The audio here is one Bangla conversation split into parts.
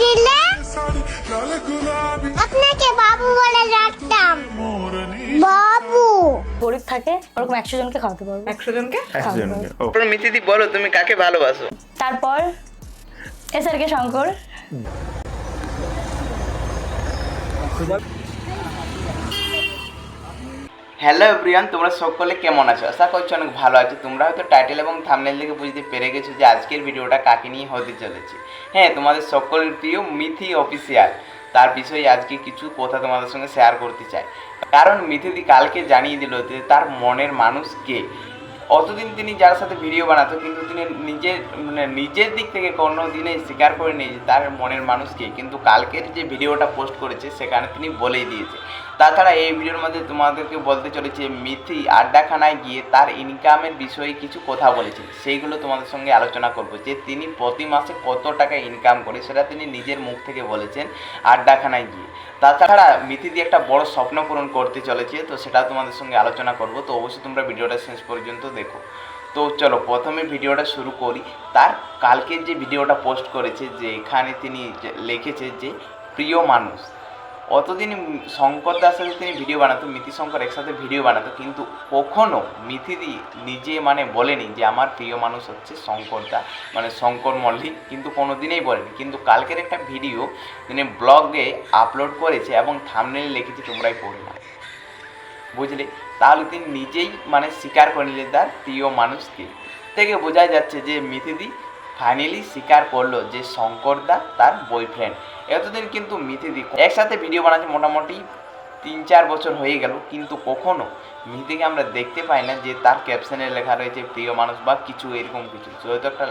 দিলে? আপনাকে বাবু বলে ডাকতাম। বাবু। গরিব থাকে ওরকম একশো জনকে খাওয়াতে পারব। একশো জনকে? তারপর মিতিদি বলো তুমি কাকে ভালোবাসো? তারপর S R K Shankar. Hello everyone তোমরা সকলে কেমন আছো? আশা করছি অনেক ভালো আছো। তোমরা হয়তো টাইটেল এবং থামনেল দেখে বুঝতে পেরে গেছো যে আজকের ভিডিওটা কাকে নিয়ে হতে চলেছে। হ্যাঁ তোমাদের সকলের প্রিয় মিথি অফিসিয়াল তার বিষয়ে আজকে কিছু কথা তোমাদের সঙ্গে শেয়ার করতে চাই। কারণ মিথিদি কালকে জানিয়ে দিল যে তার মনের মানুষ কে? অতদিন তিনি যার সাথে ভিডিও বানাতো, কিন্তু তিনি নিজের মানে নিজের দিক থেকে কোনো দিনে স্বীকার করে নিয়ে যে তার মনের মানুষকে কিন্তু কালকের যে ভিডিওটা পোস্ট করেছে, সেখানে তিনি বলেই দিয়েছে। তাছাড়া এই ভিডিওর মধ্যে তোমাদেরকে বলতে চলেছে, মিথি আড্ডাখানায় গিয়ে তার ইনকামের বিষয়ে কিছু কথা বলেছেন সেইগুলো তোমাদের সঙ্গে আলোচনা করব। যে তিনি প্রতি মাসে কত টাকা ইনকাম করে, সেটা তিনি নিজের মুখ থেকে বলেছেন আড্ডাখানায় গিয়ে। তাছাড়া মিথিদি একটা বড় স্বপ্ন পূরণ করতে চলেছে, তো সেটা তোমাদের সঙ্গে আলোচনা করব। তো অবশ্যই তোমরা ভিডিওটা শেষ পর্যন্ত দেখো। তো চলো, প্রথমে ভিডিওটা শুরু করি। তার কালকের যে ভিডিওটা পোস্ট করেছে, যে এখানে তিনি লিখেছে যে, প্রিয় মানুষ। অতদিন শঙ্কর সাথে তিনি ভিডিও বানাতো মিথি শঙ্কর একসাথে ভিডিও বানাতো, কিন্তু কখনো মিথিদি নিজে মানে বলেনি যে আমার প্রিয় মানুষ হচ্ছে শঙ্কর দা মানে শঙ্কর মল্লিক, কিন্তু কোনো দিনেই বলেনি। কিন্তু কালকের একটা ভিডিও তিনি ব্লগে আপলোড করেছে এবং থামনেল লিখেছে, তোমরাই পড়ে না বুঝলে? তাহলে তিনি নিজেই মানে স্বীকার করে নিলেন তার প্রিয় মানুষকে। থেকে বোঝা যাচ্ছে যে মিথিদি ফাইনালি স্বীকার করল যে শঙ্করদা তার বয়ফ্রেন্ড এতদিন কিন্তু মিথিদি একসাথে ভিডিও বানাচ্ছে মোটামুটি তিন চার বছর হয়ে গেল, কিন্তু কখনো মিথিকে আমরা দেখতে পাই না যে তার ক্যাপশনে লেখা রয়েছে, প্রিয় মানুষ বা কিছু এরকম কিছু। হয়তো একটা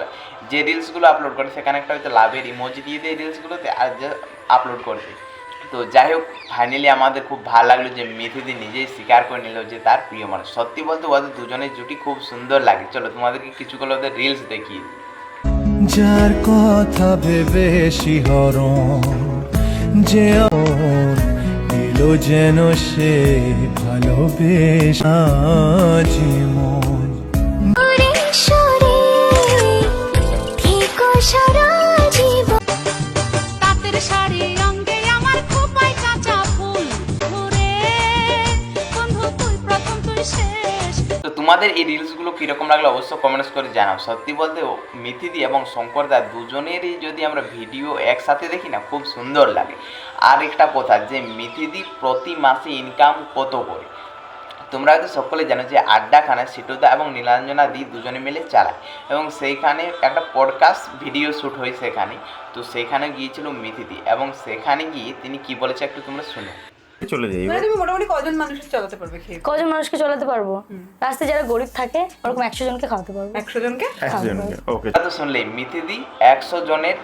যে রিলসগুলো আপলোড করে, সেখানে একটা হয়তো লাভের ইমোজি দিয়ে দেয় রিলসগুলোতে আর যে আপলোড করে দেয় তো যাই হোক ফাইনালি আমাদের খুব ভালো লাগল যে মিথিদি নিজেই স্বীকার করে নিল যে তার প্রিয় মানুষ। সত্যি বলতে ওদের দুজনের জুটি খুব সুন্দর লাগে। চলো তোমাদেরকে কিছুগুলো ওদের রিলস দেখিয়ে। যার কথা ভেবে শিহরণ যে এলো যেন সে ভালোবেসা জীবন তোমাদের এই রিলসগুলো কীরকম লাগল অবশ্যই কমেন্টস করে জানাও। সত্যি বলতে মিথিদি এবং শঙ্করদা দুজনেরই যদি আমরা ভিডিও একসাথে দেখি না, খুব সুন্দর লাগে। আর একটা কথা যে, মিথিদি প্রতি মাসে ইনকাম কত করে? তোমরা হয়তো সকলে জানো যে আড্ডাখানা সিটুদা এবং নীলাঞ্জনা দি দুজনে মিলে চালায়। এবং সেইখানে একটা পডকাস্ট ভিডিও শ্যুট হয় সেখানে। তো সেখানে গিয়েছিল মিথিদি এবং সেখানে গিয়ে তিনি কি বলেছে একটু তোমরা শুনো। চলে যাই মানে তুমি মোটামুটি কজন মানুষের চালাতে পারবে খেয়ে? কজন মানুষকে চলাতে পারব? রাস্তায় যারা গরিব থাকে ওরকম একশো জনকে খাওয়াতে পারব। একশো জনকে? একশো জনকে। ওকে তো মিথিদি একশো জনের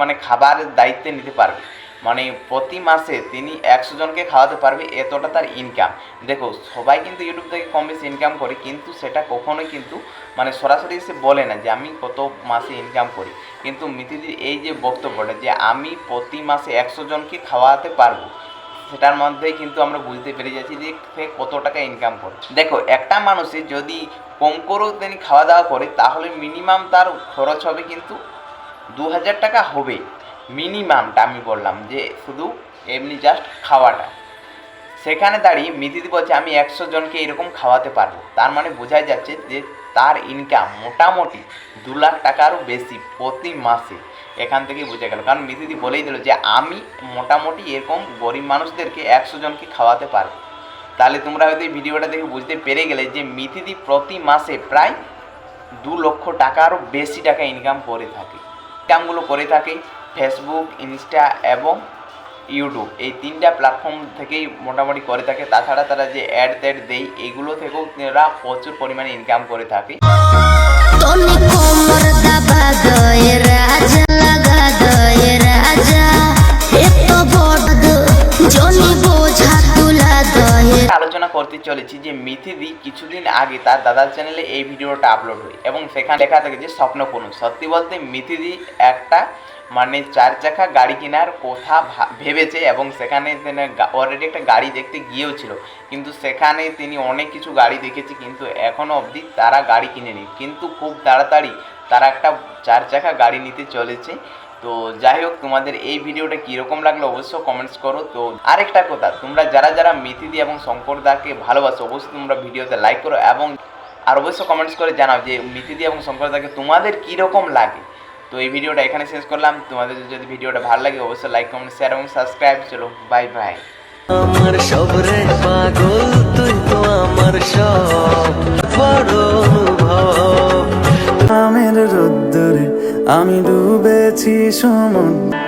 মানে খাবারের দায়িত্বে নিতে পারবে। মানে প্রতি মাসে তিনি একশো জনকে খাওয়াতে পারবে এতটা তার ইনকাম দেখো সবাই কিন্তু ইউটিউব থেকে কম বেশি ইনকাম করে কিন্তু সেটা কখনোই কিন্তু মানে সরাসরি এসে বলে না যে আমি কত মাসে ইনকাম করি। কিন্তু মিথিদির এই যে বক্তব্যটা যে আমি প্রতি মাসে একশো জনকে খাওয়াতে পারব সেটার মধ্যেই কিন্তু আমরা বুঝতে পেরে যাচ্ছি যে সে কত টাকা ইনকাম করে। দেখো, একটা মানুষের যদি কম করেও তিনি খাওয়া দাওয়া করে, তাহলে মিনিমাম তার খরচ হবে কিন্তু দু হাজার টাকা হবে। মিনিমামটা আমি বললাম যে শুধু এমনি জাস্ট খাওয়াটা। সেখানে দাঁড়িয়ে মিথিদি বলছে, আমি একশো জনকে এরকম খাওয়াতে পারব। তার মানে বোঝাই যাচ্ছে যে তার ইনকাম মোটামুটি দু লাখ টাকারও বেশি প্রতি মাসে। এখান থেকে বোঝা গেল। কারণ মিথিদি বলেই দিল যে, আমি মোটামুটি এরকম গরিব মানুষদেরকে একশো জনকে খাওয়াতে পারব। তাহলে তোমরা হয়তো এই ভিডিওটা দেখে বুঝতে পেরে গেলে যে, মিথিদি প্রতি মাসে প্রায় দু লক্ষ টাকারও বেশি টাকা ইনকাম করে থাকে। ইনকামগুলো করে থাকে ফেসবুক ইনস্টা এবং ইউটিউব এই তিনটা প্ল্যাটফর্ম থেকেই মোটামুটি করে থাকে। তাছাড়া তারা যে অ্যাড ট্যাড দেয়, এগুলো থেকেও তারা প্রচুর পরিমাণে ইনকাম করে থাকে। আলোচনা করতে চলেছি যে মিথিদি কিছুদিন আগে তার দাদার চ্যানেলে এই ভিডিওটা আপলোড হয় এবং সেখানে লেখা থাকে যে স্বপ্ন পূরণ। সত্যি বলতে মিথিদি একটা মানে চার চাকা গাড়ি কেনার কথা ভেবেছে এবং সেখানে অলরেডি একটা গাড়ি দেখতে গিয়েও ছিল। কিন্তু সেখানে তিনি অনেক কিছু গাড়ি দেখেছে কিন্তু এখনও অবধি তারা গাড়ি কিনেনি। কিন্তু খুব তাড়াতাড়ি তারা একটা চার চাকা গাড়ি নিতে চলেছে তো যাই হোক তোমাদের এই ভিডিওটা কীরকম লাগল অবশ্যই কমেন্টস করো। তো আরেকটা কথা তোমরা যারা যারা মিথিদি এবং শঙ্করদাকে ভালোবাসো অবশ্যই তোমরা ভিডিওতে লাইক করো এবং আর অবশ্যই কমেন্টস করে জানাও যে মিথিদি এবং শঙ্করদাকে তোমাদের কীরকম লাগে। তো এই ভিডিওটা এখানে শেষ করলাম। তোমাদের যদি ভিডিওটা ভালো লাগে অবশ্যই লাইক কমেন্ট শেয়ার এবং সাবস্ক্রাইব চলো বাই বাই আমার সব রে পাগল তুই তো আমার সব বড় অনুভব। আমের রোদ্দুরে আমি ডুবেছি সমুদ্র